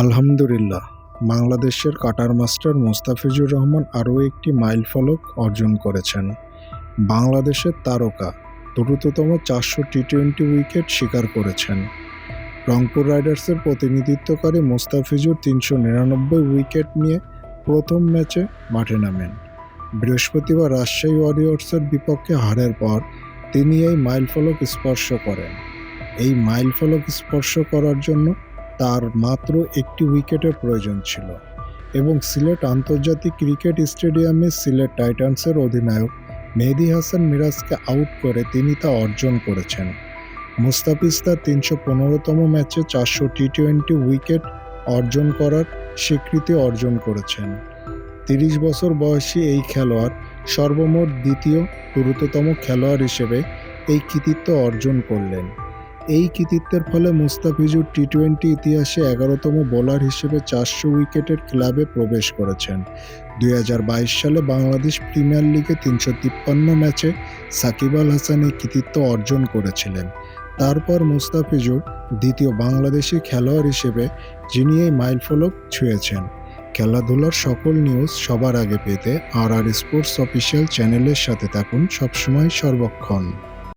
আলহামদুলিল্লাহ, বাংলাদেশের cutter master Mostafizur Rahman আরও একটি মাইল ফলক অর্জন করেছেন। বাংলাদেশের তারকা, দ্রুততম চারশো টি টোয়েন্টি উইকেট শিকার করেছেন। রংপুর রাইডার্সের প্রতিনিধিত্বকারী মোস্তাফিজুর তিনশো নিরানব্বই উইকেট নিয়ে প্রথম ম্যাচে মাঠে নামেন। বৃহস্পতিবার রাজশাহী ওয়ারিয়র্সের বিপক্ষে হারের পর তিনি এই মাইলফলক স্পর্শ করেন। এই মাইলফলক স্পর্শ করার জন্য তার মাত্র একটি উইকেটের প্রয়োজন ছিল এবং সিলেট আন্তর্জাতিক ক্রিকেট স্টেডিয়ামে সিলেট টাইটান্সের অধিনায়ক মেহেদি হাসান মিরাজকে আউট করে তিনি তা অর্জন করেছেন। মুস্তাফিজ তার তিনশো পনেরোতম ম্যাচে চারশো টি টোয়েন্টি উইকেট অর্জন করার স্বীকৃতি অর্জন করেছেন। তিরিশ বছর বয়সী এই খেলোয়াড় সর্বমোট দ্বিতীয় দ্রুততম খেলোয়াড় হিসেবে এই কৃতিত্ব অর্জন করলেন। এই কৃতিত্বের ফলে মুস্তাফিজুর টি টোয়েন্টি ইতিহাসে এগারোতম বোলার হিসেবে চারশো উইকেটের ক্লাবে প্রবেশ করেছেন। দুই হাজার বাইশ সালে বাংলাদেশ প্রিমিয়ার লিগে তিনশো তিপ্পান্ন ম্যাচে সাকিব আল হাসান এই কৃতিত্ব অর্জন করেছিলেন। তারপর মুস্তাফিজুর দ্বিতীয় বাংলাদেশি খেলোয়াড় হিসেবে, যিনি এই মাইলফলক ছুঁয়েছেন। খেলাধুলার সকল নিউজ সবার আগে পেতে আর আর স্পোর্টস অফিসিয়াল চ্যানেলের সাথে থাকুন সবসময় সর্বক্ষণ।